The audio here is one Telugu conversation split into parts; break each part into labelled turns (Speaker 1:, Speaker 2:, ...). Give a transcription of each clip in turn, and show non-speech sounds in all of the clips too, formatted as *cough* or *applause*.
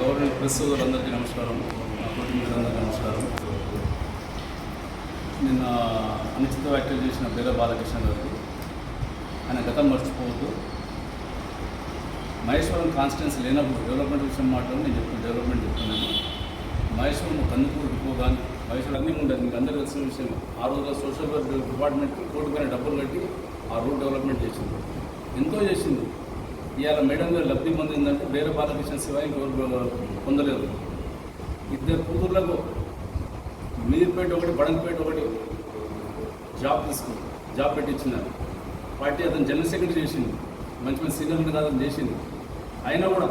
Speaker 1: గవర్నమెంట్ ప్రెస్ సోదరులందరికీ నమస్కారం. నా కుటుంబీకులందరికీ నమస్కారం. నిన్న అనుచిత వ్యాఖ్యలు చేసిన బీర బాలకృష్ణ గారికి ఆయన గతం మర్చిపోవద్దు. మహేశ్వరం కాన్స్టిట్యున్సీ లేనప్పుడు డెవలప్మెంట్ విషయం మాట్లాడి నేను చెప్తాను డెవలప్మెంట్ చెప్తున్నాను. మహేశ్వరం కందుకూరు డిపో కానీ మహేశ్వరం అన్నీ ఉండదు మీకు అందరికీ తెలిసిన విషయం. ఆ రోజుల్లో సోషల్ వర్క్ డిపార్ట్మెంట్కి కోర్టు పైన డబ్బులు కట్టి ఆ రోడ్ డెవలప్మెంట్ చేసింది. ఎంతో చేసింది. ఇవాళ మేడం గారు లబ్ధి పొందిందంటే వేరే బాలకృష్ణ శివాయి ఇంకెవరు పొందలేదు. ఇద్దరు కూతుర్లకు మీర్పేట ఒకటి బడంగపేట ఒకటి జాబ్ తీసుకుంది జాబ్ పెట్టించినారు. పార్టీ అతను జనరల్ సెక్రటరీ చేసింది. మంచి మంచి సీనియర్ మీద అతను చేసింది. అయినా కూడా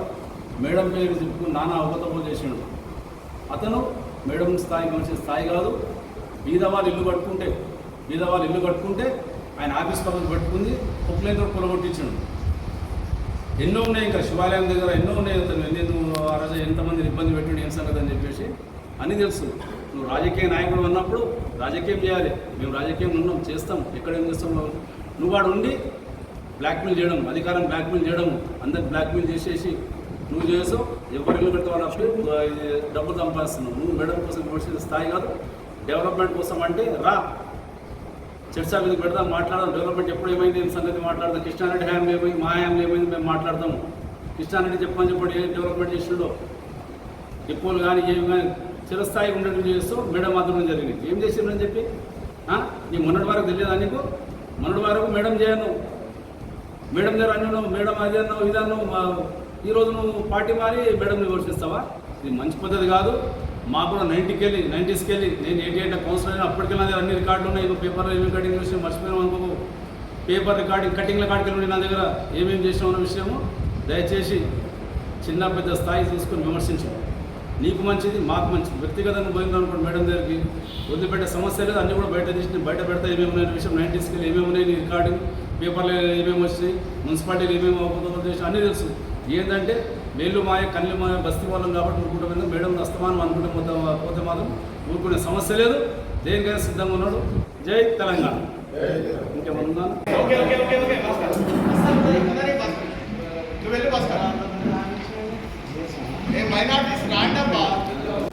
Speaker 1: మేడం పేరు చెప్పుకుని నానా అవతపోలు చేసిండు. అతను మేడం స్థాయికి వచ్చే స్థాయి కాదు. బీదవాళ్ళు ఇల్లు కట్టుకుంటే బీదవాళ్ళు ఇల్లు కట్టుకుంటే ఆయన ఆఫీస్ పక్కన పెట్టుకుంది కుక్కలేని కూడా పొలగొట్టించాడు? ఎన్నో ఉన్నాయి ఇంకా శివాలయం దగ్గర ఎన్నో ఉన్నాయి అతను నేను ఆ రోజు ఎంతమందిని ఇబ్బంది పెట్టాడు ఏం సంగతి అని చెప్పేసి అని తెలుసు. నువ్వు రాజకీయ నాయకుడు ఉన్నప్పుడు రాజకీయం చేయాలి. మేము రాజకీయం ఉన్నాం చేస్తాం. ఎక్కడ ఏం చేస్తాం నువ్వు? వాడు ఉండి బ్లాక్మెయిల్ చేయడం అధికారం బ్లాక్మెయిల్ చేయడం అందరికి బ్లాక్మెయిల్ చేసేసి నువ్వు చేసావు ఎవరు ఇల్లు పెడతావు అప్పుడు డబ్బులు సంపాదిస్తున్నావు. నువ్వు మేడం కోసం స్థాయి కాదు డెవలప్మెంట్ కోసం అంటే రా. చర్చా మీద పెడదాం మాట్లాడదాం. డెవలప్మెంట్ ఎప్పుడు ఏమైంది సంగతి మాట్లాడదాం. కృష్ణారెడ్డి హ్యాండ్ ఏమైంది మా హ్యాండ్ ఏమైంది మేము మాట్లాడదాము. కృష్ణారెడ్డి చెప్పని చెప్పండి ఏ డెవలప్మెంట్ చేసిండో డిపోలు కానీ ఏమి కానీ చిరస్థాయి ఉండడం చేస్తూ మేడం మాత్రం జరిగింది. ఏం చేసిండ్రని చెప్పి? నీ మొన్నటి వరకు తెలియదా నీకు? మొన్నటి వరకు మేడం చేయను. మేడం దగ్గర అన్నావు మేడం అది అన్నావు ఇది అన్నావు మా- ఈరోజు నువ్వు పార్టీ మారి మేడం విమర్శిస్తావా? ఇది మంచి పద్ధతి కాదు. మాకు కూడా నైన్టీకి వెళ్ళి నైంటీస్కి వెళ్ళి నేను ఎయిటీ ఎయిట్ కౌన్సిల్ అయినా అప్పటికెళ్ళి నా అన్ని రికార్డులు ఉన్నాయి. పేపర్లో ఏమి కటింగ్ చేసి మర్చిపోయినావు అనుకో. పేపర్ రికార్డింగ్ కటింగ్ల కాడికి వెళ్ళి నా దగ్గర ఏమేమి చేసినావు అన్న విషయము దయచేసి చిన్న పెద్ద స్థాయి తీసుకొని విమర్శించాం నీకు మంచిది మాకు మంచిది. వ్యక్తిగతంగా పోయింది అనుకోండి మేడం దగ్గరికి. వదిలిపెట్టే సమస్య లేదు. అన్నీ కూడా బయట తీసి బయట పెడతా ఏమేమి ఉన్నాయి విషయం. నైంటీస్కి వెళ్ళి ఏమేమి ఉన్నాయి రికార్డింగ్ పేపర్లు ఏమేమి వచ్చినాయి మున్సిపాలిటీలు ఏమేమి అవకతవకలు చేసి అన్నీ తెలుసు. ఏంటంటే మేళ్ళు మాయ కళ్ళు మాయ బస్తీ వాళ్ళం కాబట్టి ఊరుకుంటాం మేడం అస్తమానం అనుకుంటే పోతే పోతే మాత్రం ఊరుకునే సమస్య లేదు. దేనికైనా సిద్ధంగా ఉన్నాడు. జై తెలంగాణ. ఇంకేమన్నా
Speaker 2: ఓకే ఓకే ఓకే ఓకే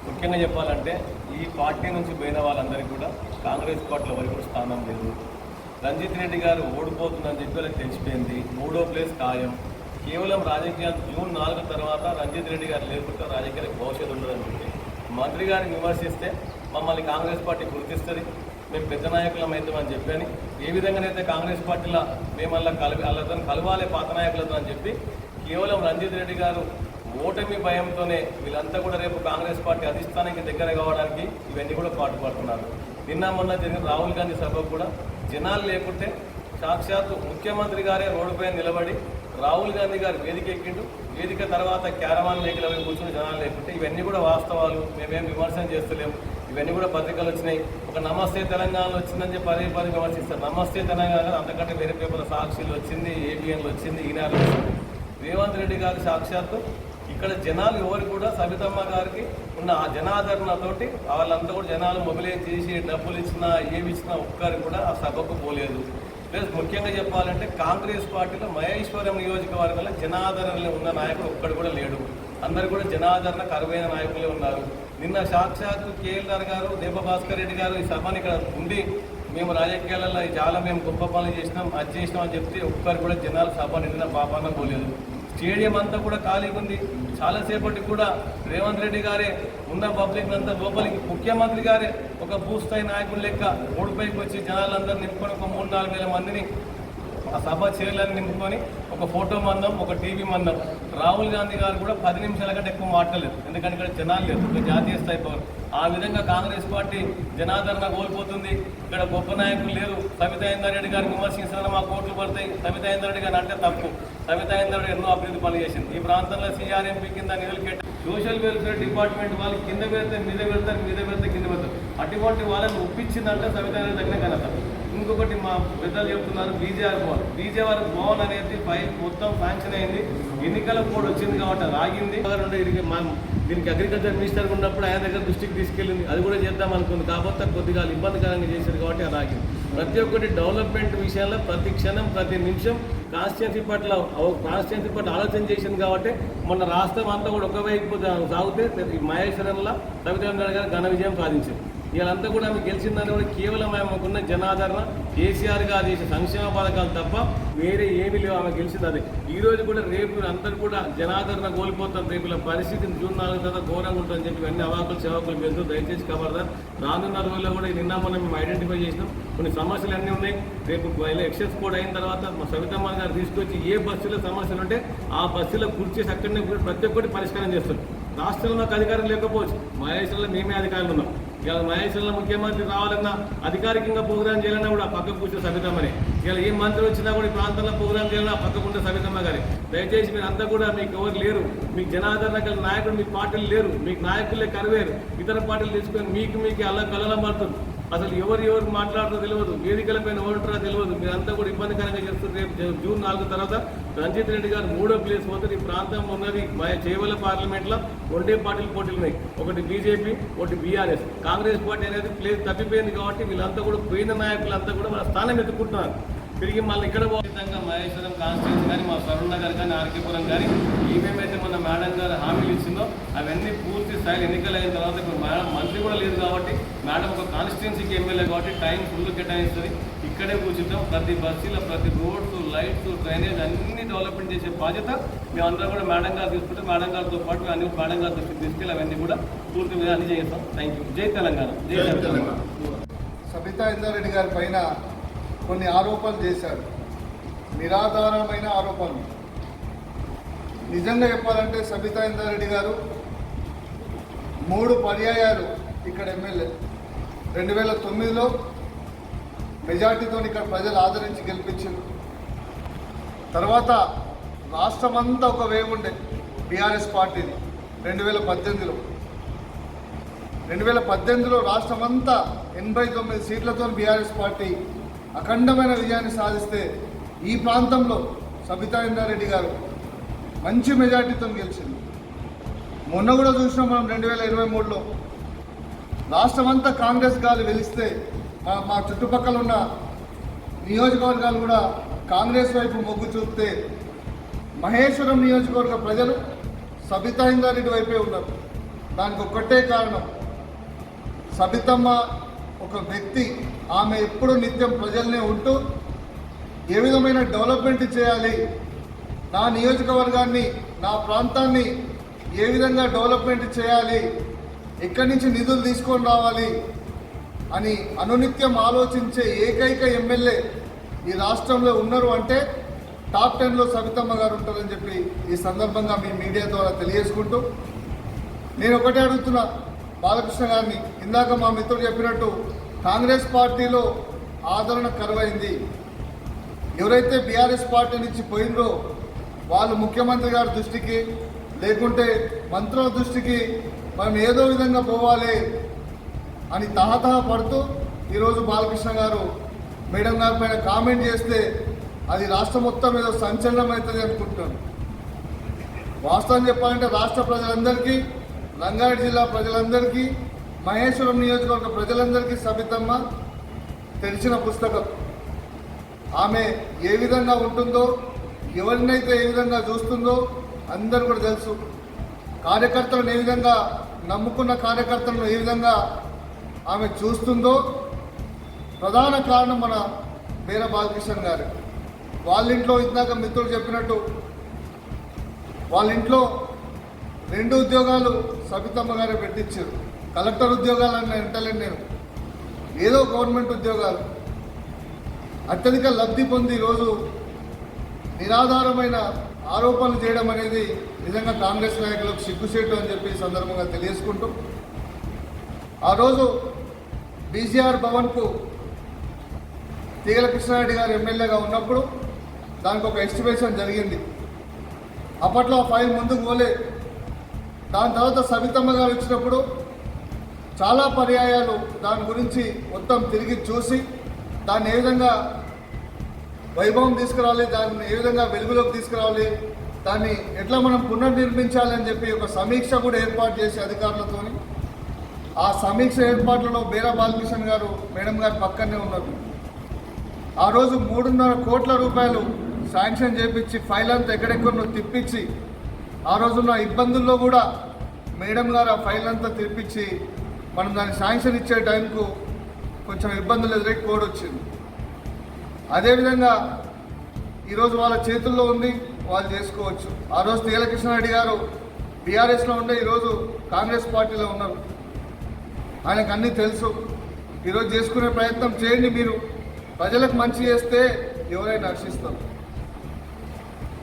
Speaker 3: ముఖ్యంగా చెప్పాలంటే ఈ పార్టీ నుంచి పోయిన వాళ్ళందరికీ కూడా కాంగ్రెస్ పార్టీలో ఎవరికి కూడా స్థానం లేదు. రంజిత్ రెడ్డి గారు ఓడిపోతుందని చెప్పి వాళ్ళకి తెలిసిపోయింది. మూడో ప్లేస్ ఖాయం. కేవలం రాజకీయాలు జూన్ నాలుగు తర్వాత రంజిత్ రెడ్డి గారు లేకుంటే రాజకీయాలకు భవిష్యత్తు ఉండదని చెప్పి మంత్రి గారిని విమర్శిస్తే మమ్మల్ని కాంగ్రెస్ పార్టీ గుర్తిస్తుంది మేము పెద్ద నాయకులం అవుతామని చెప్పని ఏ విధంగానైతే కాంగ్రెస్ పార్టీలో మేము అలా కలిపి వాళ్ళతో కలవాలి పాత నాయకులతో అని చెప్పి కేవలం రంజిత్ రెడ్డి గారు ఓటమి భయంతోనే వీళ్ళంతా కూడా రేపు కాంగ్రెస్ పార్టీ అధిష్టానానికి దగ్గర కావడానికి ఇవన్నీ కూడా పాటుపడుతున్నారు. నిన్న మొన్న జరిగిన రాహుల్ గాంధీ సభకు కూడా జనాలు లేకుంటే సాక్షాత్తు ముఖ్యమంత్రి గారే రోడ్డుపై నిలబడి రాహుల్ గాంధీ గారు వేదిక ఎక్కిండు. వేదిక తర్వాత క్యారవాన్ వెహికల్ అవి కూర్చుని జనాలు లేకుంటే ఇవన్నీ కూడా వాస్తవాలు. మేమేం విమర్శన చేస్తలేము ఇవన్నీ కూడా పత్రికలు వచ్చినాయి. ఒక నమస్తే తెలంగాణలో వచ్చిందని చెప్పి పదే పదే విమర్శిస్తారు. నమస్తే తెలంగాణ అంతకంటే వేరే పేపర్ సాక్షులు వచ్చింది ఏబిఎన్లు వచ్చింది ఈనాడు వచ్చింది. రేవంత్ రెడ్డి గారి సాక్షాత్తు ఇక్కడ జనాలు ఎవరు కూడా సబితమ్మ గారికి ఉన్న ఆ జనాదరణతోటి వాళ్ళంతా కూడా జనాలు మొబిలైజ్ చేసి డబ్బులు ఇచ్చినా ఏమి ఇచ్చినా ఒక్కరు కూడా ఆ సభకు పోలేదు. ప్లస్ ముఖ్యంగా చెప్పాలంటే కాంగ్రెస్ పార్టీలో మహేశ్వరం నియోజకవర్గంలో జనాదరణలో ఉన్న నాయకుడు ఒక్కడు కూడా లేడు. అందరు కూడా జనాదరణ కరువైన నాయకులే ఉన్నారు. నిన్న సాక్షాత్తు కేఎల్ఆర్ గారు దీపభాస్కర్ రెడ్డి గారు ఈ సభని ఇక్కడ ఉండి మేము రాజకీయాలలో చాలా మేము గొప్ప పనులు చేసినాం అది చేసినాం అని చెప్తే ఒక్కరు కూడా జనాలు సభ నిండిన పాపాన పోలేదు. స్టేడియం అంతా కూడా ఖాళీగా ఉంది. చాలాసేపటికి కూడా రేవంత్ రెడ్డి గారే ఉన్న పబ్లిక్ అంతా లోపలికి. ముఖ్యమంత్రి గారే ఒక భూస్థాయి నాయకుడు లెక్క రోడ్డుపైకి వచ్చి జనాలందరూ నింపుకొని ఒక మూడు నాలుగు వేల మందిని ఆ సభ చైర్లను నింపుకొని ఒక ఫోటో మందం ఒక టీవీ మందం. రాహుల్ గాంధీ గారు కూడా పది నిమిషాల కంటే ఎక్కువ మాట్లాడలేదు. ఎందుకంటే ఇక్కడ జనాలు లేదు ఒక జాతీయ స్థాయి పవర్. ఆ విధంగా కాంగ్రెస్ పార్టీ జనాదరణ కోల్పోతుంది. ఇక్కడ గొప్ప నాయకులు లేరు. సవితా రెడ్డి గారిని విమర్శించాలని మా కోట్లు పడతాయి. సవితా రెడ్డి గారు అంటే తప్పు. సవితా రెడ్డి ఎన్నో అభివృద్ధి పనులు చేసింది. ఈ ప్రాంతంలో సీఆర్ఎంపీ కింద నిధులు కేటా సోషల్ వెల్ఫేర్ డిపార్ట్మెంట్ వాళ్ళు కింద పెడితే మీద పెడతారు మీద పెడితే కింద పెడతారు. అటువంటి వాళ్ళని ఒప్పించిందంటే సవితా రెడ్డి దగ్గర కనత ఇంకొకటి మా పెద్దలు చెప్తున్నారు బీజేఆర్ భవన్ బీజేఆర్ భవన్ అనేది ఫైల్ మొత్తం శాంక్షన్ అయింది. ఎన్నికల కోడ్ వచ్చింది కాబట్టి రాగింది ఆగింది. దీనికి అగ్రికల్చర్ మినిస్టర్ ఉన్నప్పుడు ఆయన దగ్గర దృష్టికి తీసుకెళ్ళింది. అది కూడా చేద్దాం అనుకుంది కాకపోతే కొద్దిగా ఇబ్బందికరంగా చేశారు కాబట్టి అది రాగింది ప్రతి ఒక్కటి డెవలప్మెంట్ విషయంలో ప్రతి క్షణం ప్రతి నిమిషం కాన్స్టిట్యున్సీ పట్ల కాన్స్టిట్యున్సీ పట్ల ఆలోచన చేసింది కాబట్టి మొన్న రాష్ట్రం అంతా కూడా ఒకవైపు సాగితే మహేశ్వరంలో రవిచంద్ర గారు ఘన విజయం సాధించారు. వీళ్ళంతా కూడా ఆమె గెలిచిందని కూడా కేవలం ఆమెకున్న జనాదరణ. కేసీఆర్ గారు చేసే సంక్షేమ పథకాలు తప్ప వేరే ఏమీ లేవు ఆమె గెలిచింది అదే. ఈ రోజు కూడా రేపు అందరూ కూడా జనాదరణ కోల్పోతారు. రేపు ఇలా పరిస్థితి జూన్ నాలుగు తర్వాత ఘోరంగా ఉంటుందని చెప్పి అన్ని అవాకులు సేవకులు పెడుతూ దయచేసి ఖబర్దార్ రానున్న రోజుల్లో కూడా నిన్న మనం మేము ఐడెంటిఫై చేసినాం. కొన్ని సమస్యలు అన్నీ ఉన్నాయి. రేపు ఎలక్షన్స్ కూడా అయిన తర్వాత మా సవితమ్మ గారు తీసుకొచ్చి ఏ బస్సులో సమస్యలు ఉంటే ఆ బస్సులో కూర్చేసి అక్కడనే ప్రతి ఒక్కటి పరిష్కారం చేస్తారు. రాష్ట్రంలో మాకు అధికారం లేకపోవచ్చు. మహేశ్వరంలో మేమే అధికారులు ఉన్నాం. ఇవాళ మహేశ్వరంలో ముఖ్యమంత్రి రావాలన్నా అధికారికంగా ప్రోగ్రాం చేయాలన్నా కూడా పక్క కూర్చో సవితమ్మని ఇవాళ ఏ మంత్రి వచ్చినా కూడా ఈ ప్రాంతంలో ప్రోగ్రాం చేయాలన్నా పక్క కూర్చో గారి దయచేసి మీరు అంతా కూడా మీకు ఎవరు లేరు. మీకు జనాదరణ గల నాయకుడు మీ పార్టీలు లేరు. మీకు నాయకులే కరువేరు. ఇతర పార్టీలు తీసుకొని మీకు మీకు అలా కలలం పడుతుంది అసలు ఎవరు ఎవరు మాట్లాడుతూ తెలియదు. వేదికల పైన ఓడుతారో తెలియదు. మీరంతా కూడా ఇబ్బందికరంగా చేస్తారు రేపు జూన్ నాలుగు తర్వాత రంజిత్ రెడ్డి గారు మూడో ప్లేస్ పోతే ఈ ప్రాంతం ఉన్నది మా చేవల పార్లమెంట్లో రెండే పార్టీలు పోటీలు ఉన్నాయి. ఒకటి బీజేపీ ఒకటి బీఆర్ఎస్. కాంగ్రెస్ పార్టీ అనేది ప్లేస్ తప్పిపోయింది కాబట్టి వీళ్ళంతా కూడా పోయిన నాయకులంతా కూడా మన స్థానం ఎత్తుకుంటున్నారు. తిరిగి మళ్ళీ ఇక్కడ విధంగా మహేశ్వరం కాన్స్టిట్యూన్సీ కానీ మా సరుణ గారు కానీ ఆర్కేపురం కానీ ఏమేమైతే మన మేడం గారు హామీలు ఇచ్చిందో అవన్నీ పూర్తి స్థాయిలో ఎన్నికలు అయిన తర్వాత ఇప్పుడు మేడం మంత్రి కూడా లేదు కాబట్టి మేడం ఒక కాన్స్టిట్యున్సీకి ఎమ్మెల్యే కాబట్టి టైం ఫుల్ కేటాయిస్తుంది. ఇక్కడే కూర్చుంటాం. ప్రతి బస్సులో ప్రతి రోడ్స్ లైట్స్ డ్రైనేజ్ అన్ని డెవలప్మెంట్ చేసే బాధ్యత మేమందరం కూడా మేడం గారు తీసుకుంటే మేడం గారితో పాటు అన్ని మేడం గారి దృష్టికి తీసుకెళ్ళి అవన్నీ కూడా పూర్తి మీద అన్ని చేస్తాం. థ్యాంక్ యూ జై తెలంగాణ. జై తెలంగాణ.
Speaker 4: సబితా ఇందారెడ్డి గారి పైన కొన్ని ఆరోపణలు చేశారు. నిరాధారమైన ఆరోపణలు. నిజంగా చెప్పాలంటే సబితా ఇందారెడ్డి గారు మూడు పర్యాయాలు ఇక్కడ ఎమ్మెల్యే. రెండు వేల తొమ్మిదిలో మెజార్టీతో ఇక్కడ ప్రజలు ఆదరించి గెలిపించారు. తర్వాత రాష్ట్రమంతా ఒక వేవ్ ఉండే బీఆర్ఎస్ పార్టీది రెండు వేల పద్దెనిమిదిలో. రెండు వేల పద్దెనిమిదిలో రాష్ట్రమంతా ఎనభై తొమ్మిది సీట్లతో బీఆర్ఎస్ పార్టీ అఖండమైన విజయాన్ని సాధిస్తే ఈ ప్రాంతంలో సబితా ఇందారెడ్డి గారు మంచి మెజార్టీతో గెలిచింది. మొన్న కూడా చూసినాం మనం రెండు వేల ఇరవై మూడులో. రాష్ట్రమంతా కాంగ్రెస్ గాలి వెలిస్తే మా చుట్టుపక్కల ఉన్న నియోజకవర్గాలు కూడా కాంగ్రెస్ వైపు మొగ్గు చూస్తే మహేశ్వరం నియోజకవర్గ ప్రజలు సబితా ఇందారెడ్డి వైపే ఉన్నారు. దానికి ఒక్కటే కారణం సబితమ్మ ఒక వ్యక్తి ఆమె ఎప్పుడు నిత్యం ప్రజల్నే ఉంటూ ఏ విధమైన డెవలప్మెంట్ చేయాలి? నా నియోజకవర్గాన్ని నా ప్రాంతాన్ని ఏ విధంగా డెవలప్మెంట్ చేయాలి? ఎక్కడి నుంచి నిధులు తీసుకొని రావాలి? అని అనునిత్యం ఆలోచించే ఏకైక ఎమ్మెల్యే ఈ రాష్ట్రంలో ఉన్నారు అంటే టాప్ టెన్లో సవితమ్మ గారు ఉంటారని చెప్పి ఈ సందర్భంగా మీ మీడియా ద్వారా తెలియజేసుకుంటూ నేను ఒకటే అడుగుతున్నా బాలకృష్ణ గారిని. ఇందాక మా మిత్రుడు చెప్పినట్టు కాంగ్రెస్ పార్టీలో ఆదరణ కరువైంది. ఎవరైతే బీఆర్ఎస్ పార్టీ నుంచి పోయిందో వాళ్ళు ముఖ్యమంత్రి గారి దృష్టికి లేకుంటే మంత్రుల దృష్టికి మనం ఏదో విధంగా పోవాలి అని తహతహ పడుతూ ఈరోజు బాలకృష్ణ గారు మేడం గారి పైన కామెంట్ చేస్తే అది రాష్ట్రం మొత్తం ఏదో సంచలనం అవుతుంది అనుకుంటున్నాను. వాస్తవం చెప్పాలంటే రాష్ట్ర ప్రజలందరికీ రంగారెడ్డి జిల్లా ప్రజలందరికీ మహేశ్వరం నియోజకవర్గ ప్రజలందరికీ సబితమ్మ తెలిసిన పుస్తకం. ఆమె ఏ విధంగా ఉంటుందో ఎవరినైతే ఏ విధంగా చూస్తుందో అందరూ కూడా తెలుసు. కార్యకర్తలను ఏ విధంగా నమ్ముకున్న కార్యకర్తలను ఏ విధంగా ఆమె చూస్తుందో ప్రధాన కారణం మన బీర బాలకృష్ణ గారు. వాళ్ళ ఇంట్లో ఇందాక మిత్రులు చెప్పినట్టు వాళ్ళ ఇంట్లో రెండు ఉద్యోగాలు సబితమ్మ గారే పెట్టించారు. కలెక్టర్ ఉద్యోగాలు అని అంటలేను నేను. ఏదో గవర్నమెంట్ ఉద్యోగాలు. అత్యధిక లబ్ధి పొంది ఈరోజు నిరాధారమైన ఆరోపణలు చేయడం అనేది నిజంగా కాంగ్రెస్ నాయకులకు సిగ్గుసేటు అని చెప్పి సందర్భంగా తెలియజేసుకుంటూ ఆ రోజు బీసీఆర్ భవన్కు తీగల కృష్ణారెడ్డి గారు ఎమ్మెల్యేగా ఉన్నప్పుడు దానికి ఒక ఎస్టిమేషన్ జరిగింది. అప్పట్లో ఆ ఫైల్ ముందుకు పోలే. దాని తర్వాత సవితమ్మ గారు వచ్చినప్పుడు చాలా పర్యాయాలు దాని గురించి మొత్తం తిరిగి చూసి దాన్ని ఏ విధంగా వైభవం తీసుకురావాలి దాన్ని ఏ విధంగా వెలుగులోకి తీసుకురావాలి దాన్ని ఎట్లా మనం పునర్నిర్మించాలి అని చెప్పి ఒక సమీక్ష కూడా ఏర్పాటు చేసి అధికారులతోని ఆ సమీక్ష ఏర్పాట్లలో బీరా బాలకృష్ణ గారు మేడం గారు పక్కనే ఉన్నారు. ఆ రోజు మూడున్నర కోట్ల రూపాయలు శాంక్షన్ చేపించి ఫైల్ అంతా ఎక్కడెక్కడో తిప్పించి ఆ రోజున్న ఇబ్బందుల్లో కూడా మేడం గారు ఆ ఫైల్ అంతా తిప్పించి మనం దాన్ని శాంక్షన్ ఇచ్చే టైంకు కొంచెం ఇబ్బందులు ఎదురై కోడ్ వచ్చింది. అదేవిధంగా ఈరోజు వాళ్ళ చేతుల్లో ఉంది వాళ్ళు చేసుకోవచ్చు. ఆ రోజు తీలకృష్ణారెడ్డి గారు బీఆర్ఎస్లో ఉండే ఈరోజు కాంగ్రెస్ పార్టీలో ఉన్నారు. ఆయనకు అన్నీ తెలుసు. ఈరోజు చేసుకునే ప్రయత్నం చేయండి మీరు. ప్రజలకు మంచి చేస్తే ఎవరైనా రక్షిస్తారు.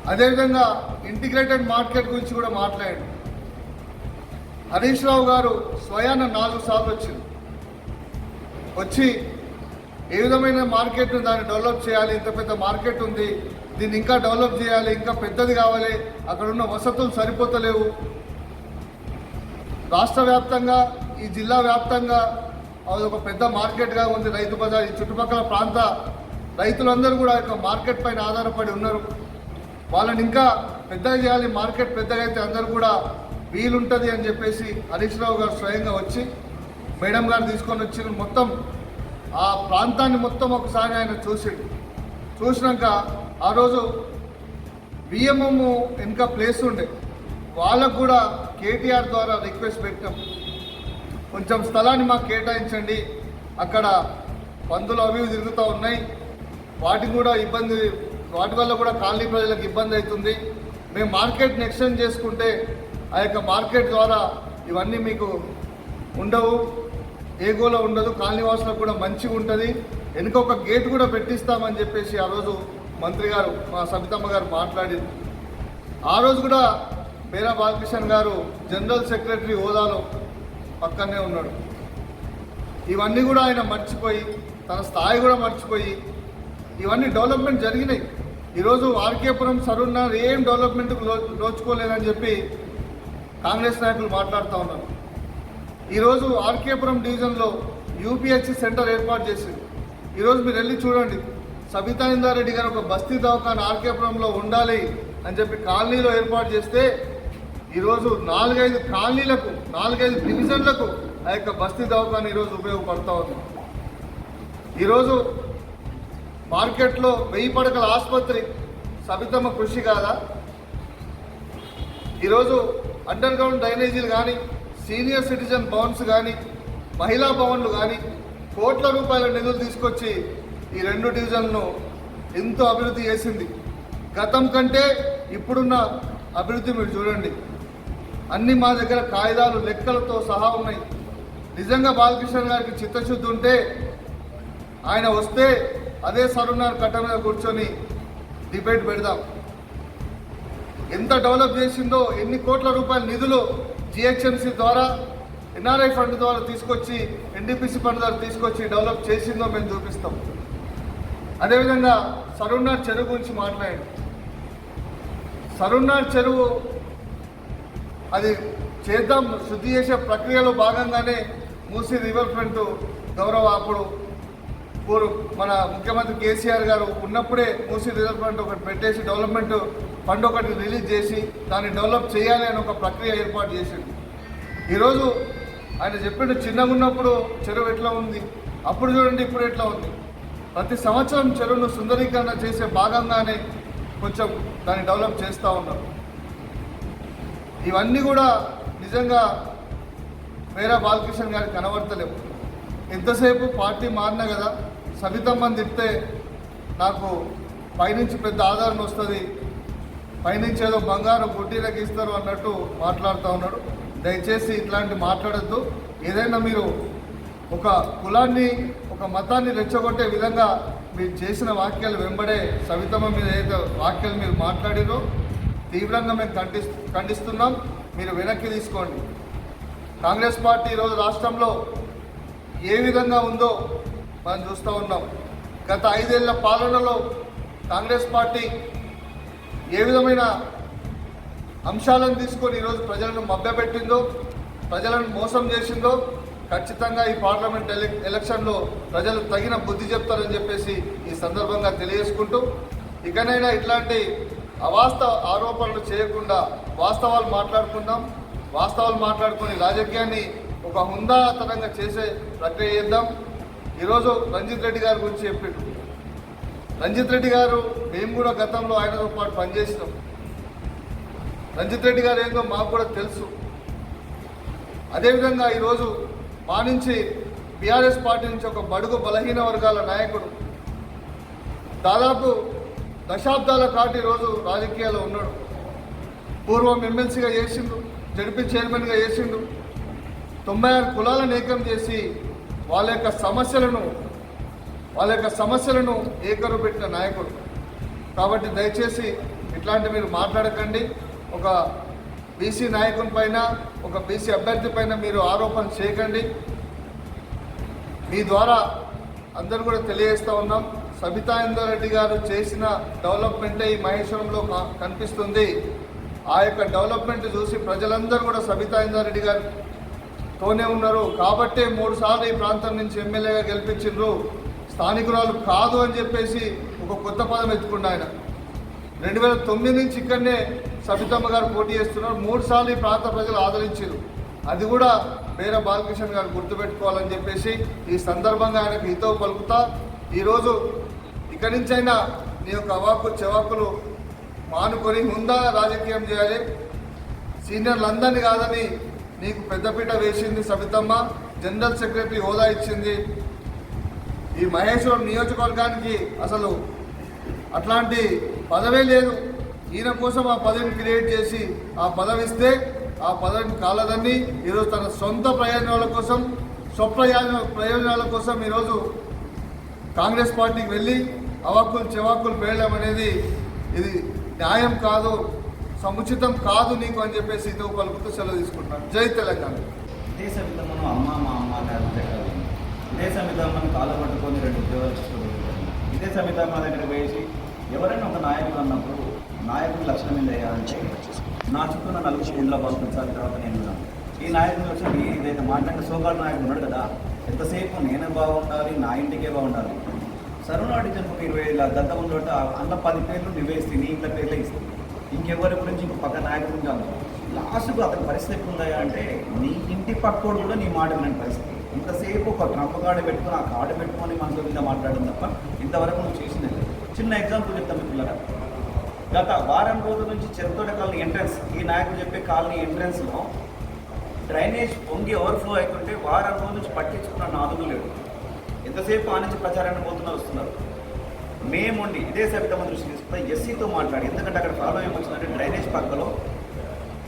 Speaker 4: అదేవిధంగా ఇంటిగ్రేటెడ్ మార్కెట్ గురించి కూడా మాట్లాడండి. హరీష్ రావు గారు స్వయాన నాలుగు సార్లు వచ్చింది. వచ్చి ఏ విధమైన మార్కెట్ను దాన్ని డెవలప్ చేయాలి? ఇంత పెద్ద మార్కెట్ ఉంది. దీన్ని ఇంకా డెవలప్ చేయాలి ఇంకా పెద్దది కావాలి. అక్కడ ఉన్న వసతులు సరిపోతలేవు. రాష్ట్ర వ్యాప్తంగా ఈ జిల్లా వ్యాప్తంగా అది ఒక పెద్ద మార్కెట్గా ఉంది. రైతు బజార్ ఈ చుట్టుపక్కల ప్రాంత రైతులందరూ కూడా యొక్క మార్కెట్ పైన ఆధారపడి ఉన్నారు. వాళ్ళని ఇంకా పెద్దగా చేయాలి. మార్కెట్ పెద్దగా అయితే అందరూ కూడా వీలుంటుంది అని చెప్పేసి హరీష్ రావు గారు స్వయంగా వచ్చి మేడం గారు తీసుకొని వచ్చి మొత్తం ఆ ప్రాంతాన్ని మొత్తం ఒకసారి ఆయన చూసిండు. చూసినాక ఆ రోజు బియ్యము వెనుక ప్లేస్ ఉండే. వాళ్ళకు కూడా కేటీఆర్ ద్వారా రిక్వెస్ట్ పెట్టాం. కొంచెం స్థలాన్ని మాకు కేటాయించండి. అక్కడ పందులు అవి తిరుగుతూ ఉన్నాయి. వాటికి కూడా ఇబ్బంది వాటి వల్ల కూడా కాలనీ ప్రజలకు ఇబ్బంది అవుతుంది. మేము మార్కెట్ని ఎక్స్చేంజ్ చేసుకుంటే ఆ యొక్క మార్కెట్ ద్వారా ఇవన్నీ మీకు ఉండవు. ఏగోలో ఉండదు కాలనీవాసులకు కూడా మంచిగా ఉంటుంది. వెనుక ఒక గేట్ కూడా పెట్టిస్తామని చెప్పేసి ఆ రోజు మంత్రి గారు మా సబితమ్మ గారు మాట్లాడింది. ఆ రోజు కూడా మేరా బాలకృష్ణ గారు జనరల్ సెక్రటరీ హోదాలో పక్కనే ఉన్నాడు. ఇవన్నీ కూడా ఆయన మర్చిపోయి తన స్థాయి కూడా మర్చిపోయి ఇవన్నీ డెవలప్మెంట్ జరిగినాయి. ఈరోజు ఆర్కేపురం సరున్నారు ఏం డెవలప్మెంట్కు లో నోచుకోలేదని చెప్పి కాంగ్రెస్ నాయకులు మాట్లాడుతూ ఉన్నారు. ఈరోజు ఆర్కేపురం డివిజన్లో యూపీహెచ్సి సెంటర్ ఏర్పాటు చేసింది. ఈరోజు మీరు వెళ్ళి చూడండి. సబితా ఇందారెడ్డి గారు ఒక బస్తీ దవాఖాన ఆర్కేపురంలో ఉండాలి అని చెప్పి కాలనీలో ఏర్పాటు చేస్తే ఈరోజు నాలుగైదు కాలనీలకు నాలుగైదు డివిజన్లకు ఆ యొక్క బస్తీ దవాఖాన ఈరోజు ఉపయోగపడతా ఉంది. ఈరోజు మార్కెట్లో వెయ్యి పడకల ఆసుపత్రి సబితమ్మ కృషి కాదా? ఈరోజు అండర్ గ్రౌండ్ డ్రైనేజీలు కానీ సీనియర్ సిటిజన్ భవన్స్ కానీ మహిళా భవన్లు కానీ కోట్ల రూపాయల నిధులు తీసుకొచ్చి ఈ రెండు డివిజన్లను ఎంతో అభివృద్ధి చేసింది. గతం కంటే ఇప్పుడున్న అభివృద్ధి మీరు చూడండి. అన్ని మా దగ్గర కాగితాలు లెక్కలతో సహా ఉన్నాయి. నిజంగా బాలకృష్ణ గారికి చిత్తశుద్ధి ఉంటే ఆయన వస్తే అదే సరునార్ కట్ట మీద కూర్చొని డిబేట్ పెడదాం. ఎంత డెవలప్ చేసిందో ఎన్ని కోట్ల రూపాయల నిధులు జిహెచ్ఎంసీ ద్వారా ఎన్ఆర్ఐ ఫండ్ ద్వారా తీసుకొచ్చి ఎన్డీపీసీ ఫండ్ ద్వారా తీసుకొచ్చి డెవలప్ చేసిందో మేము చూపిస్తాం. అదేవిధంగా సరునార్ చెరువు గురించి మాట్లాడండి. సరునార్ చెరువు అది చేద్దాం శుద్ధి చేసే ప్రక్రియలో భాగంగానే మూసీ రివర్ ఫ్రంట్ గౌరవ అప్పుడు మన ముఖ్యమంత్రి కేసీఆర్ గారు ఉన్నప్పుడే మూసీ రివర్ ఫ్రంట్ ఒకటి పెట్టేసి డెవలప్మెంట్ ఫండ్ ఒకటి రిలీజ్ చేసి దాన్ని డెవలప్ చేయాలి అని ఒక ప్రక్రియ ఏర్పాటు చేసింది. ఈరోజు ఆయన చెప్పిండు చిన్నగా ఉన్నప్పుడు చెరువు ఎట్లా ఉంది? అప్పుడు చూడండి ఇప్పుడు ఎట్లా ఉంది? ప్రతి సంవత్సరం చెరువును సుందరీకరణ చేసే భాగంగానే కొంచెం దాన్ని డెవలప్ చేస్తూ ఉన్నారు. ఇవన్నీ కూడా నిజంగా వేరే బాలకృష్ణ గారికి కనబడతలేవు. ఎంతసేపు పార్టీ మారినా కదా సబితమ్మని తిప్పితే నాకు పైనుంచి పెద్ద ఆదరణ వస్తుంది. పైనుంచి ఏదో బంగారం గుడ్డీలకు ఇస్తారు అన్నట్టు మాట్లాడుతూ ఉన్నాడు. దయచేసి ఇట్లాంటి మాట్లాడద్దు. ఏదైనా మీరు ఒక కులాన్ని ఒక మతాన్ని రెచ్చగొట్టే విధంగా మీరు చేసిన వాక్యాలు వెంబడే సవితమ్మ మీద ఏదైతే వాక్యాలు మీరు మాట్లాడిరో తీవ్రంగా మేము ఖండిస్తు ఖండిస్తున్నాం. మీరు వెనక్కి తీసుకోండి. కాంగ్రెస్ పార్టీ ఈరోజు రాష్ట్రంలో ఏ విధంగా ఉందో మనం చూస్తూ ఉన్నాం. గత ఐదేళ్ళ పాలనలో కాంగ్రెస్ పార్టీ ఏ విధమైన అంశాలను తీసుకొని ఈరోజు ప్రజలను మభ్యపెట్టిందో ప్రజలను మోసం చేసిందో ఖచ్చితంగా ఈ పార్లమెంట్ ఎల ఎలక్షన్లో ప్రజలు తగిన బుద్ధి చెప్తారని చెప్పేసి ఈ సందర్భంగా తెలియజేసుకుంటూ ఇకనైనా ఇట్లాంటి అవాస్తవ ఆరోపణలు చేయకుండా వాస్తవాలు మాట్లాడుకుందాం. వాస్తవాలు మాట్లాడుకొని రాజకీయాన్ని ఒక హుందాతనంగా చేసే ప్రక్రియ చేద్దాం. ఈరోజు రంజిత్ రెడ్డి గారి గురించి చెప్పిండు రంజిత్ రెడ్డి గారు మేము కూడా గతంలో ఆయనతో పాటు పనిచేసినాం. రంజిత్ రెడ్డి గారు ఏందో మాకు కూడా తెలుసు. అదేవిధంగా ఈరోజు మా నుంచి బీఆర్ఎస్ పార్టీ నుంచి ఒక బడుగు బలహీన వర్గాల నాయకుడు దాదాపు దశాబ్దాల కాటి ఈరోజు రాజకీయాల్లో ఉన్నాడు. పూర్వం ఎమ్మెల్సీగా చేసిండు జడ్పీ చైర్మన్గా చేసిండు. తొంభై ఆరు కులాలను ఏకం చేసి వాళ్ళ యొక్క సమస్యలను వాళ్ళ యొక్క సమస్యలను ఏకరు పెట్టిన నాయకుడు. కాబట్టి దయచేసి ఇట్లాంటి మీరు మాట్లాడకండి. ఒక బీసీ నాయకుని పైన ఒక బీసీ అభ్యర్థి పైన మీరు ఆరోపణ చేయకండి. మీ ద్వారా అందరూ కూడా తెలియజేస్తూ ఉన్నాం. సబితా ఇందర్ రెడ్డి గారు చేసిన డెవలప్మెంటే ఈ మహేశ్వరంలో కనిపిస్తుంది. ఆ యొక్క డెవలప్మెంట్ చూసి ప్రజలందరూ కూడా సబితా ఇందర్ రెడ్డి గారు తోనే ఉన్నారు. కాబట్టే మూడు సార్లు ఈ ప్రాంతం నుంచి ఎమ్మెల్యేగా గెలిపించిండ్రు. స్థానికురాలు కాదు అని చెప్పేసి ఒక కొత్త పదం ఎత్తుకుండా ఆయన. రెండు వేల తొమ్మిది నుంచి ఇక్కడనే సబితమ్మ గారు పోటీ చేస్తున్నారు. మూడు సార్లు ఈ ప్రాంత ప్రజలు ఆదరించారు. అది కూడా బేర బాలకృష్ణ గారు గుర్తుపెట్టుకోవాలని చెప్పేసి ఈ సందర్భంగా ఆయనకు హితవు పలుకుతా ఈరోజు ఇక్కడి నుంచైనా నీ యొక్క అవాకు చెవాకులు మానుకొని ముందా రాజకీయం చేయాలి. సీనియర్లు అందరినీ కాదని నీకు పెద్దపీట వేసింది సబితమ్మ. జనరల్ సెక్రటరీ హోదా ఇచ్చింది. ఈ మహేశ్వరం నియోజకవర్గానికి అసలు అట్లాంటి పదవే లేదు. ఈయన కోసం ఆ పదవిని క్రియేట్ చేసి ఆ పదవి ఇస్తే ఆ పదవిని కాలదని ఈరోజు తన సొంత ప్రయోజనాల కోసం స్వప్రయోజన ప్రయోజనాల కోసం ఈరోజు కాంగ్రెస్ పార్టీకి వెళ్ళి అవాక్కులు చెవాక్కులు పేయడం అనేది ఇది న్యాయం కాదు సముచితం కాదు నీకు అని చెప్పేసి ఇదో పలుకుతూ సెలవు తీసుకుంటున్నాను. జై తెలంగాణ.
Speaker 5: దేశ విధమును అమ్మ మా అమ్మ గారు ఇదే సమితమ్మని కాలు పట్టుకొని రెండు ఉద్యోగాలు చేసుకోగలుగుతారు ఇదే సమితమ్మ దగ్గర వేసి ఎవరైనా ఒక నాయకుడు అన్నప్పుడు నాయకుడి లక్షణం ఏంటయ్యా అంటే నా చుట్టూ నా నలుగురు గుండ్ల పంపించాలి తర్వాత నేను ఈ నాయకుడు వచ్చి మీ ఇదైతే మాట్లాడిన సోకాడు నాయకుడు ఉన్నాడు కదా ఎంతసేపు నేను బాగుండాలి నా ఇంటికే బాగుండాలి? సరునాటి జన్మకు ఇరవై ఐదు దత్త ఉందంటే అన్న పది పేర్లు నువ్వేస్తే నీ ఇంట్లో పేర్లే ఇస్తుంది ఇంకెవరి గురించి ఇంకో పక్క నాయకుడు కాదు లాస్ట్కు అతని పరిస్థితి ఎట్లా ఉందా అంటే నీ ఇంటి పక్కోడు కూడా నీ మాట వినని పరిస్థితి. ఇంతసేపు ఒక ట్రంప్ కార్డు పెట్టుకొని ఆ కార్డు పెట్టుకొని మనతో మీద మాట్లాడడం తప్ప ఇంతవరకు నువ్వు చేసింది చిన్న ఎగ్జాంపుల్ చెప్తాను మిత్రులరా గత వారం రోజుల నుంచి చెరుతోట కాలనీ ఎంట్రన్స్ ఈ నాయకుడు చెప్పే కాలనీ ఎంట్రన్స్లో డ్రైనేజ్ పొంగి ఓవర్ఫ్లో అవుతుంటే వారం రోజుల నుంచి పట్టించుకున్న నాదులు లేడు ఎంతసేపు ఆ నుంచి ప్రచారాన్ని పోతున్నా వస్తున్నారు? మేముండి ఇదే సవితమ్మ దృష్టి తీసుకుంటే ఎస్సీతో మాట్లాడి ఎందుకంటే అక్కడ ప్రాబ్లం ఏమొచ్చిందంటే డ్రైనేజ్ పక్కలో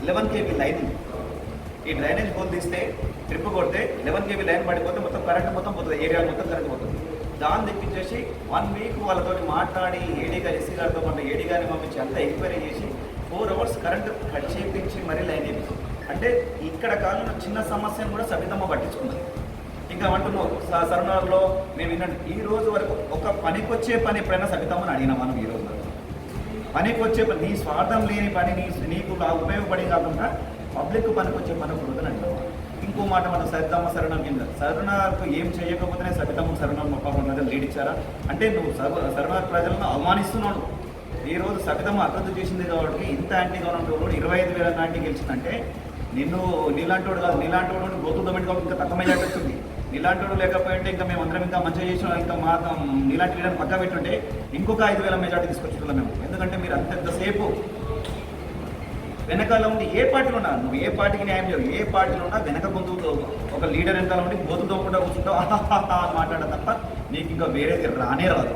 Speaker 5: లెవెన్ కేబీ లైన్ ఈ డ్రైనేజ్ హోల్ తీస్తే ట్రిప్ కొడితే లెవెన్ కేబీ లైన్ పడిపోతే మొత్తం కరెంట్ మొత్తం పోతుంది ఏరియా మొత్తం కరెంట్ పోతుంది. దాన్ని తెప్పించేసి వన్ వీక్ వాళ్ళతో మాట్లాడి ఏడీ గారు ఎస్సీ గారితో మన ఏడీ గారిని పంపించి అంతా ఎంక్వైరీ చేసి ఫోర్ అవర్స్ కరెంట్ కట్ చేయించి మరీ లైన్ చేయించి అంటే ఇక్కడ కాలంలో చిన్న సమస్యను కూడా సభితమ్మ పట్టించుకున్నది ఇంకా అంటున్నావు స- మేము విన్నట్టు ఈ రోజు వరకు ఒక పనికొచ్చే పని ఎప్పుడైనా సభితమ్మని అడిగినా మనం ఈ రోజు వరకు? పనికి వచ్చే పని నీ స్వార్థం లేని పని నీ నీకు ఉపయోగపడి కాకుండా పబ్లిక్ పనికి వచ్చే పని కుదరదని ఇంకో మాట మనం సరితమ్మ శరణం కింద. శరణకు ఏం చేయకపోతేనే సరితమ్మ శరణం మొక్కకుండా లీడ్ ఇచ్చారా? అంటే నువ్వు సర్వ ప్రజలను అవమానిస్తున్నాడు. ఈ రోజు సబితమ్మ అభివృద్ధి చేసింది కాబట్టి ఇంత యాంటీ గవర్నమెంట్ కూడా ఇరవై ఐదు వేల నాటి గెలిచిందంటే నిన్ను నీలాంటి వాడు కాదు నీలాంటి వాడు గోతులు దమ్మిడి కాబట్టి ఇంకా తక్కువ నీలాంటి వాడు లేకపోయింటే ఇంకా మేము అందరం ఇంకా మంచిగా చేసిన ఇంకా మా నీలాంటి వీళ్ళని పక్క పెట్టుంటే ఇంకొక ఐదు వేల మెజార్టీ తీసుకొచ్చుకున్నాం మేము. ఎందుకంటే మీరు అంతసేపు వెనకాల ఉండి ఏ పార్టీలో ఉన్నా నువ్వు ఏ పార్టీకి న్యాయం చేయవు ఏ పార్టీలో ఉన్నా వెనక గొంతుతో ఒక లీడర్ వెనకాల ఉండి గొంతు తోకుండా కూర్చుంటావు. *laughs* అని మాట్లాడ తప్ప నీకు ఇంకా వేరేది రానే రాదు.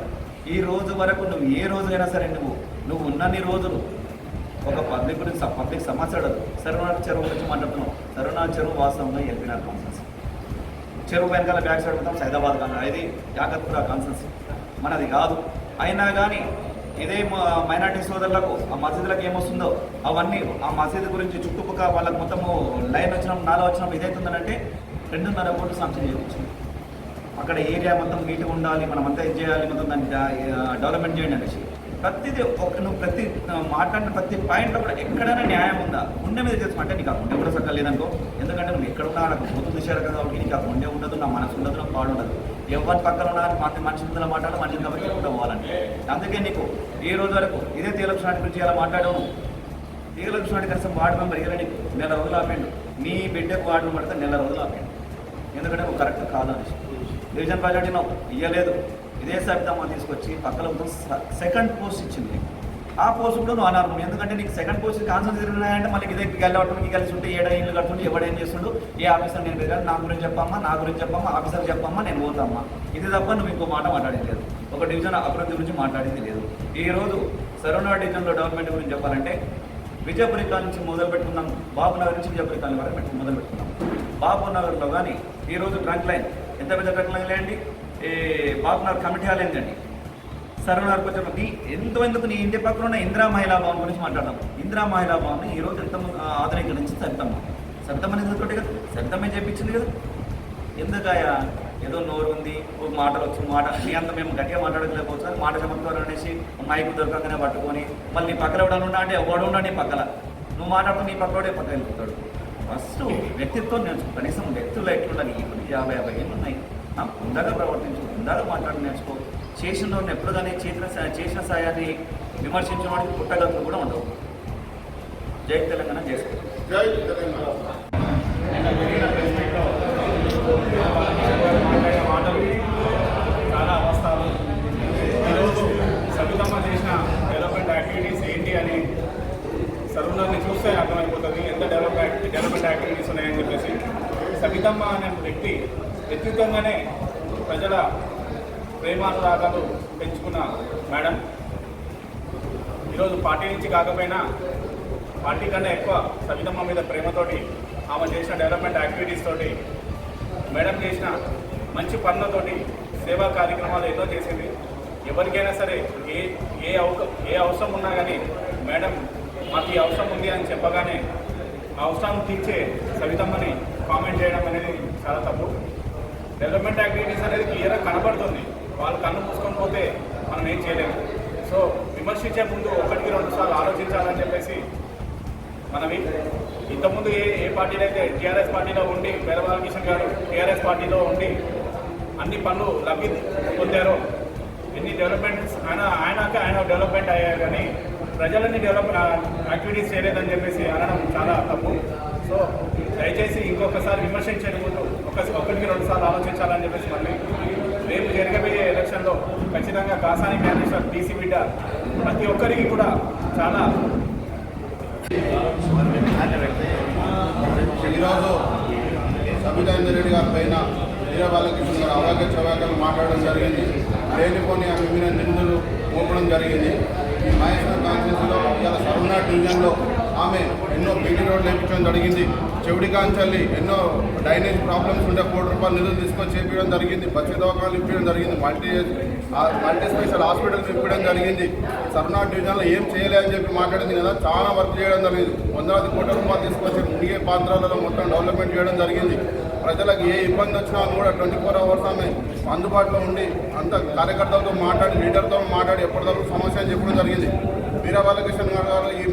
Speaker 5: ఈ రోజు వరకు నువ్వు ఏ రోజైనా సరే నువ్వు నువ్వు ఉన్నన్ని రోజులు ఒక పబ్లిక్ గురించి పబ్లిక్ సమస్య అడదు సరునాథ్ చెరువు గురించి మాట్లాడుతున్నావు సరునాథ్ చెరువు వాస్తవంగా ఎల్బీఆర్ కాన్సెన్స్. చెరువు వెనకాల బ్యాక్ సైడ్ మొత్తం సైదాబాద్ కానీ అది యాకత్పుర కాన్సెన్స్. మనది కాదు. అయినా కానీ ఇదే మైనార్టీ సోదరులకు ఆ మసీదులకు ఏమొస్తుందో అవన్నీ ఆ మసీదు గురించి చుట్టుపక్కల వాళ్ళకి మొత్తము లైన్ వచ్చిన నాలో వచ్చినప్పుడు ఇదైతుందనంటే రెండున్నర కోట్లు శాంక్షన్ చేయించింది అక్కడ ఏరియా మొత్తం నీట్గా ఉండాలి మనం అంతా ఇది చేయాలి మొత్తం దాన్ని డెవలప్మెంట్ చేయండి అనేసి. ప్రతిదీ ఒక నువ్వు ప్రతి మాట్లాడిన ప్రతి పాయింట్లో కూడా ఎక్కడైనా న్యాయం ఉందా? గుండె మీద చేసుకుంటే నీకు ఆ గుండె కూడా సక్కలేదనుకో. ఎందుకంటే నువ్వు ఎక్కడ ఉన్నా అక్కడ పోతుంది కాబట్టి నీకు ఆ గుండె ఉండదు నా మనసు ఉండదు నా పాడు ఉండదు. ఎవరి పక్కన ఉన్నారు మన మనిషి ముందర మాట్లాడు మనిషి కాబట్టి చెప్పుకుంటూ పోవాలంటే అందుకే నీకు ఈ రోజు వరకు ఇదే తీలక్షణాటి గురించి ఇలా మాట్లాడాను తీలక్షణాటి కనీసం వార్డు మెంబర్ ఇలా నీకు. నెల రోజులు ఆపేయండు నీ బిడ్డకు వార్డు మెంబర్ నెల రోజులు ఆపేయండు ఎందుకంటే నువ్వు కరెక్ట్ కాదు అనేసి డివిజన్ ప్రాజెక్ట్ నువ్వు ఇయ్యలేదు ఇదే సబితమ్మ తీసుకొచ్చి పక్కన స- సెకండ్ పోస్ట్ ఇచ్చింది ఆ పోస్ట్ కూడా నువ్వు అనర్హం ఎందుకంటే నీకు సెకండ్ పోస్ట్ కాన్సర్ తిరిగినాయంటే మళ్ళీ ఇదే గెలవటం కలిసి ఉంటే ఏడా ఇల్లు కడుతుంటే ఎవడేం చేస్తుండు? ఏ ఆఫీసర్ నేను పెరిగాను నా గురించి చెప్పమ్మా నా గురించి చెప్పమ్మా ఆఫీసర్ చెప్పమ్మా నేను పోతామ్మా. ఇది తప్ప నువ్వు ఇంకో మాట మాట్లాడేది లేదు. ఒక డివిజన్ అభివృద్ధి గురించి మాట్లాడింది లేదు. ఈరోజు రోజు సరౌండ్ డివిజన్లో డెవలప్మెంట్ గురించి చెప్పాలంటే విజయపురి కాలనీ నుంచి మొదలు పెట్టుకున్నాం బాబు నగర్ నుంచి విజయపురి కాలనీ వరకు మొదలు పెట్టుకున్నాం. బాబు నగర్లో కానీ ఈరోజు ట్రంక్ లైన్ ఎంత పెద్ద ట్రంక్ లైన్ లేండి ఈ బాబు నగర్ కమిటీ హాల్ ఏంటండి? సరవణార్ ఎంతో ఎందుకు నీ ఇంటి పక్కన ఉన్న ఇందిరా మహిళా భవన్ గురించి మాట్లాడదాం. ఇందిరా మహిళా భవన్ ఈ రోజు ఎంత ఆధునీకరించి సరితమ్మ సరితమ్మ నిధులతోటి కదా? సరితమ్మే చేపించింది కదా? ఎందుకయా ఏదో నోరు ఉంది ఓ మాటలు వచ్చి మాట నీ అంత మేము గట్టిగా మాట్లాడలేకపోవచ్చు మాట చమత్కారం అనేసి మైకు దొరకగానే పట్టుకొని మళ్ళీ నీ పక్కన ఎవడన్నా ఉన్నా అంటే ఎవడు ఉన్నా నీ పక్కల? నువ్వు మాట్లాడుతూ నీ పక్కడే పక్కన వెళ్ళిపోతాడు ఫస్ట్ వ్యక్తిత్వం నేర్చుకో కనీసం వ్యక్తులు ఎట్లుండాలి? ఇప్పుడు యాభై యాభై ఏళ్ళు ఉన్నాయి. ఆ, ప్రవర్తించు ఉందాగా మాట్లాడి నేర్చుకో. చేసిన వాడిని ఎప్పుడు కానీ చేసిన చేసిన సాయాన్ని విమర్శించిన వాడికి పుట్టగతులు కూడా ఉండవు. జై తెలంగాణ చేసుకో
Speaker 2: జై తెలంగాణ.
Speaker 6: మీట్లో చాలా అవస్థలు. ఈరోజు సబితమ్మ చేసిన డెవలప్మెంట్ యాక్టివిటీస్ ఏంటి అని సర్వులని చూస్తే అర్థమైపోతుంది ఎంత డెవలప్ డెవలప్మెంట్ యాక్టివిటీస్ ఉన్నాయని చెప్పేసి. సబితమ్మ అనే వ్యక్తి వ్యక్తిత్వంగానే రాగాలు పెంచుకున్న మేడం. ఈరోజు పార్టీ నుంచి కాకపోయినా పార్టీ కన్నా ఎక్కువ సవితమ్మ మీద ప్రేమతోటి ఆమె చేసిన డెవలప్మెంట్ యాక్టివిటీస్ తోటి మేడం చేసిన మంచి పనులతోటి సేవా కార్యక్రమాలు ఎన్నో చేసింది. ఎవరికైనా సరే ఏ ఏ అవసరం ఏ అవసరం ఉన్నా కానీ మేడం మాకు ఈ అవసరం ఉంది అని చెప్పగానే ఆ అవసరం తీర్చే సవితమ్మని కామెంట్ చేయడం అనేది చాలా తప్పు. డెవలప్మెంట్ యాక్టివిటీస్ అనేది క్లియర్గా కనబడుతుంది. వాళ్ళు కన్ను మూసుకొని పోతే మనం ఏం చేయలేము. సో విమర్శించే ముందు ఒకటికి రెండు సార్లు ఆలోచించాలని చెప్పేసి మనవి. ఇంతకుముందు ఏ ఏ పార్టీలో అయితే టీఆర్ఎస్ పార్టీలో ఉండి పేదవాళ్ళ కిషన్ గారు టీఆర్ఎస్ పార్టీలో ఉండి అన్ని పనులు లబ్ధి పొందారో ఎన్ని డెవలప్మెంట్స్ ఆయన ఆయనక ఆయన డెవలప్మెంట్ అయ్యారు కానీ ప్రజలని డెవలప్ యాక్టివిటీస్ చేయలేదని చెప్పేసి అనడం చాలా తప్పు. సో దయచేసి ఇంకొకసారి విమర్శించే ముందు ఒక ఒకరికి రెండుసార్లు ఆలోచించాలని చెప్పేసి మళ్ళీ రేపు జరగబోయే ఎలక్షన్లో ఖచ్చితంగా కాసాని జ్ఞానేశ్వర్ బీసీ బిడ్డ ప్రతి ఒక్కరికి కూడా చాలా
Speaker 2: ఈరోజు సబితాంజర్ రెడ్డి గారి పైన వీర బాలకృష్ణ గారు అవాగ్య చవాకలు మాట్లాడడం జరిగింది. లేనిపోని ఆమె మీద నిందులు మోపడం జరిగింది. ఈ మహేశ్వర కాంగ్రెస్లో ఇవాళ సర్వనాథ్ డివిజన్లో ఆమె ఎన్నో బీటీ రోడ్లు వేయించడం జరిగింది. చెవిడి కాంచల్లి ఎన్నో డైనేజ్ ప్రాబ్లమ్స్ ఉంటే కోటి రూపాయలు నిధులు తీసుకొని చేపించడం జరిగింది. బస్సు దవాఖానాలు ఇప్పించడం జరిగింది. మల్టీ మల్టీ స్పెషల్ హాస్పిటల్స్ ఇప్పించడం జరిగింది. సరవణ డివిజన్లో ఏం చేయలే అని చెప్పి మాట్లాడింది కదా చాలా వర్క్ చేయడం జరిగింది. వందలాది కోట్ల రూపాయలు తీసుకొచ్చి మునిగే పాత్రలలో మొత్తం డెవలప్మెంట్ చేయడం జరిగింది. ప్రజలకు ఏ ఇబ్బంది వచ్చినా కూడా ట్వంటీ ఫోర్ అవర్స్ ఆమె అందుబాటులో ఉండి అంత కార్యకర్తలతో మాట్లాడి లీడర్తో మాట్లాడి ఎప్పటివరకు సమస్య అని చెప్పడం జరిగింది. వీర బాలకృష్ణ గారు ఈ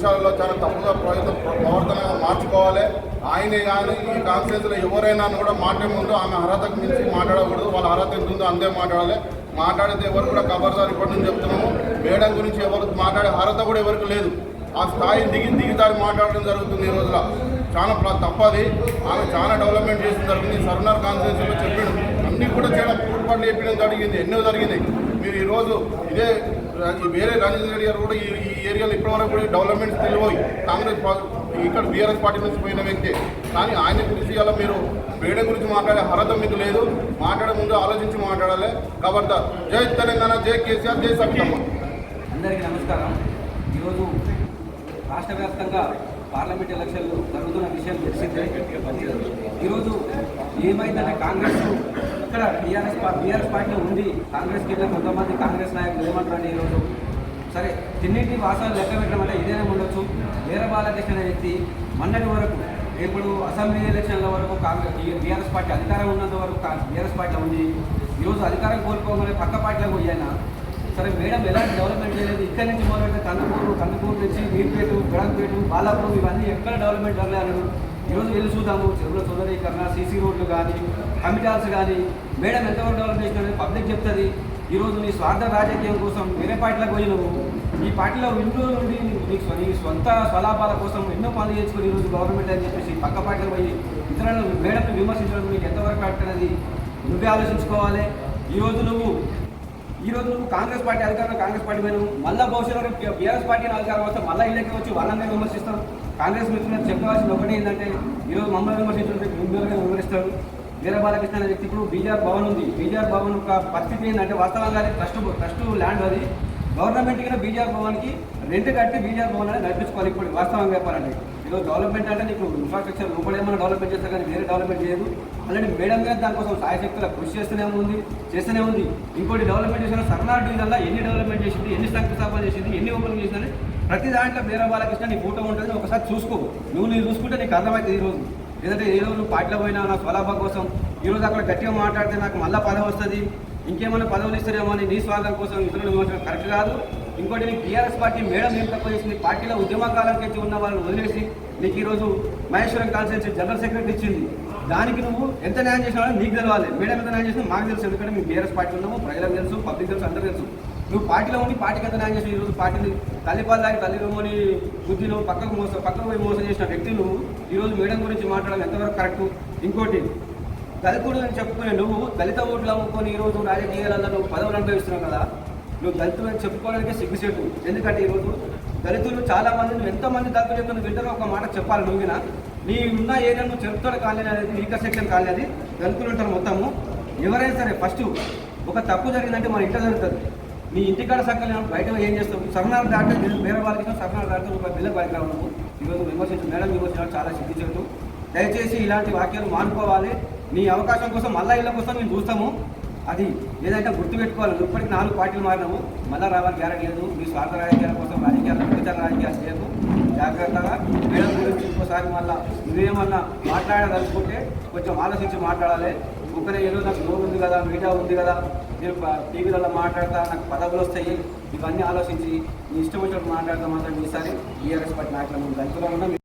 Speaker 2: విషయాల్లో చాలా తప్పుగా ప్రయత్న ప్రవర్తన మార్చుకోవాలి. ఆయనే కానీ ఈ కాన్ఫరెన్స్లో ఎవరైనా కూడా మాట్లాడే ముందు ఆమె అర్హతకు మించి మాట్లాడకూడదు. వాళ్ళ అర్హత ఎంత ఉందో అందే మాట్లాడాలి. మాట్లాడితే ఎవరు కూడా కబర్దారు ఇప్పటి నుంచి చెప్తున్నాము. మేడం గురించి ఎవరు మాట్లాడే అర్హత కూడా ఎవరికి లేదు. ఆ స్థాయి దిగి దిగిదారి మాట్లాడడం జరుగుతుంది ఈ రోజులో చాలా తప్పది. ఆమె చాలా డెవలప్మెంట్ చేసిన జరిగింది సర్నార్ కాన్స్టిట్యూన్సీలో చెప్పాడు. అన్నీ కూడా చాలా పూర్పాట్లు చెప్పడం జరిగింది. ఎన్నో జరిగింది. మీరు ఈరోజు ఇదే వేరే రాజేంద్ర రెడ్డి గారు కూడా ఈ ఏరియాలో ఇప్పటివరకు కూడా డెవలప్మెంట్స్ తెలిపోయి కాంగ్రెస్ ఇక్కడ బీఆర్ఎస్ పార్టీ నుంచి పోయిన వ్యక్తి. కానీ ఆయన గురించి ఇలా మీరు వేడే గురించి మాట్లాడే అర్హత మీకు లేదు. మాట్లాడే ముందు ఆలోచించి మాట్లాడాలి. కాబట్టి జై తెలంగాణ జై కేసీఆర్ జై సబితమ్మ
Speaker 7: అందరికీ నమస్కారం. ఈరోజు రాష్ట్ర వ్యాప్తంగా పార్లమెంట్ ఎలక్షన్లు జరుగుతున్న విషయం తెలిసిందే. ఈరోజు ఏమైందంటే కాంగ్రెస్ ఇక్కడ బీఆర్ఎస్ బీఆర్ఎస్ పార్టీ ఉంది. కాంగ్రెస్ వెళ్ళిన కొంతమంది కాంగ్రెస్ నాయకులు ఏమంటారంటే ఈరోజు. సరే తిన్నింటి వాసాలు లెక్క పెట్టడం అంటే ఇదేనే ఉండొచ్చు. వీర బాలకృష్ణ అనే వ్యక్తి మొన్నటి వరకు ఇప్పుడు అసెంబ్లీ ఎలక్షన్ల వరకు కాంగ్రెస్ బీఆర్ఎస్ పార్టీ అధికారం ఉన్నంత వరకు బీఆర్ఎస్ పార్టీలో ఉంది. ఈరోజు అధికారం కోల్పోగానే పక్క పార్టీలకు పోయాను సరే మేడం ఎలాంటి డెవలప్మెంట్ చేయలేదు? ఇక్కడ నుంచి మొదలైతే కందుకూరు కందుకూరు నుంచి మీర్పేట బెడంపేట బాలాపూర్ ఇవన్నీ ఎక్కడ డెవలప్మెంట్ జరగలేదు? ఈరోజు వెళ్ళి చూద్దాము. చెరువుల సుందరీకరణ సీసీ రోడ్లు కానీ కమిటాల్స్ కానీ మేడం ఎంతవరకు డెవలప్ చేసినది పబ్లిక్ చెప్తుంది. ఈరోజు నీ స్వార్థ రాజకీయం కోసం వేరే పార్టీలకు పోయి నువ్వు ఈ పార్టీలో ఇంట్లో నుండి నీకు నీ సొంత స్వలాభాల కోసం ఎన్నో పనులు చేసుకుని ఈరోజు గవర్నమెంట్ అని చెప్పేసి పక్క పార్టీలకు పోయి ఇతరులను మేడంని విమర్శించడం నీకు ఎంతవరకు కరెక్ట్ అనేది నువ్వే ఆలోచించుకోవాలి. ఈరోజు నువ్వు ఈరోజు నువ్వు కాంగ్రెస్ పార్టీ అధికారంలో కాంగ్రెస్ పార్టీ పోయినావు మళ్ళీ భవిష్యత్తులో బీఆర్ఎస్ పార్టీ అధికారం వస్తే మళ్ళీ ఇళ్ళకి వచ్చి వాళ్ళందరూ విమర్శిస్తాం కాంగ్రెస్ మిత్రులు చెప్పవలసింది ఒకటి ఏంటంటే ఈరోజు మమ్మల్ని విమర్శించడం మిమ్మల్ని విమర్శిస్తారు. వీర బాలకృష్ణ అనే వ్యక్తి ఇప్పుడు బీజార్ భవన్ ఉంది. బీజార్ భవన్ యొక్క పరిస్థితి ఏంటంటే వాస్తవంగా ట్రస్ట్ ట్రస్ట్ ల్యాండ్ అది. గవర్నమెంట్ కింద బీజార్ భవన్కి రెంట్ కట్టి బీజార్ భవన్ అనేది నడిపించుకోవాలి ఇప్పుడు వాస్తవంగా చెప్పాలండి ఈరోజు డెవలప్మెంట్ అంటే నీకు ఇన్ఫ్రాస్ట్రక్చర్ లోపల ఏమైనా డెవలప్మెంట్ చేస్తారు కానీ వేరే డెవలప్మెంట్ చేయదు. ఆల్రెడీ మేడం గారు దానికోసం సాయశక్తుల కృషి చేస్తూనే ఉంది చేస్తూనే ఉంది. ఇంకోటి డెవలప్మెంట్ చేసిన సర్నాడు డివిజన్లో ఎన్ని డెవలప్మెంట్ చేసింది ఎన్ని శంకుస్థాపన చేసింది ఎన్ని ఓపెన్ చేసిందని ప్రతి దాంట్లో బీర బాలకృష్ణ నీ ఫోటో ఉంటుంది ఒకసారి చూసుకో. నువ్వు నేను చూసుకుంటే నీకు అర్థమవుతుంది ఈ రోజు. లేదంటే ఏ రోజు నువ్వు పార్టీలో పోయినా నా స్వలాభ కోసం ఈ రోజు అక్కడ గట్టిగా మాట్లాడితే నాకు మళ్ళీ పదవి వస్తుంది. ఇంకేమైనా పదవులు ఇస్తారేమో అని నీ స్వార్థం కోసం ఇతరులు విమర్శించడం కరెక్ట్ కాదు. ఇంకోటి నీకు టీఆర్ఎస్ పార్టీ మేడం ఏం తక్కువ చేసింది పార్టీలో ఉద్యమ వచ్చి ఉన్న వాళ్ళని వదిలేసి నీకు ఈరోజు మహేశ్వరం కాన్స్టిట్యూన్సీ జనరల్ సెక్రటరీ ఇచ్చింది. దానికి నువ్వు ఎంత న్యాయం చేసినావో నీకు తెలవాలి. మేడం ఎంత న్యాయం చేసినా మాకు తెలుసు. ఎందుకంటే మేము బీఆర్ఎస్ పార్టీ ఉన్నాము ప్రజలకు తెలుసు పబ్లిక్ తెలుసు అందరూ తెలుసు. నువ్వు పార్టీలో ఉండి పార్టీకి ఎంత న్యాయం చేసి ఈరోజు పార్టీని తల్లిపాలు దాకా తల్లిలోని బుద్ధిలో పక్కకు మోసం పక్కకు పోయి మోసం చేసిన వ్యక్తి నువ్వు ఈరోజు మేడం గురించి మాట్లాడడం ఎంతవరకు కరెక్ట్? ఇంకోటి దళితుడు అని చెప్పుకునే నువ్వు దళిత ఓట్లు అమ్ముకొని ఈరోజు రాజకీయాలలో నువ్వు పదవులు అనుభవిస్తున్నావు కదా నువ్వు దళితులు అని చెప్పుకోవడానికి సిగ్గుసేటు ఎందుకంటే ఈరోజు దళితులు చాలా మంది నువ్వు ఎంతమంది దళితులు చెప్తున్న వింటారో ఒక మాట చెప్పాలి నువ్వునా. నీ ఉన్న ఏరియా నువ్వు చెప్తాడు కాలనీ అనేది వీకర్ సెక్షన్ కాలనీ అది. దళితులు ఉంటారు మొత్తము. ఎవరైనా సరే ఫస్ట్ ఒక తప్పు జరిగిందంటే మన ఇంట్లో జరుగుతుంది. నీ ఇంటికాడ సక్కలు బయట ఏం చేస్తావు? సరణాలు దాటే వేరే వాళ్ళకి సరణాలు దాటితే ఒక బిల్లు బయట రావడము. ఈరోజు విమర్శించు మేడం విమర్శించడం చాలా సిగ్గుచేటు. దయచేసి ఇలాంటి వాక్యాలు మానుకోవాలి. నీ అవకాశం కోసం మళ్ళా ఇళ్ళ కోసం మేము చూస్తాము. అది ఏదైతే గుర్తుపెట్టుకోవాలి నువ్వు ఇప్పటికి నాలుగు పార్టీలు మారినాము. మళ్ళీ రావాలి గ్యారెంటీ లేదు. మీ స్వార్థ రాజకీయాల కోసం రాజకీయాలు ప్రచార రాజకీయాలు చేయకు. జాగ్రత్తగా మేడం గురించి ఇంకోసారి మళ్ళా నువ్వేమన్నా మాట్లాడదలుచుకుంటే కొంచెం ఆలోచించి మాట్లాడాలి. ఒకరే ఏదో నాకు లోన్ ఉంది కదా మీడియా ఉంది కదా నేను టీవీలలో మాట్లాడతా నాకు పదవులు వస్తాయి. ఇవన్నీ ఆలోచించి నీ ఇష్టం వచ్చినట్టు మాట్లాడతా మాత్రం ఈసారి. బీఆర్ఎస్ పార్టీ నాయకులు దళితులు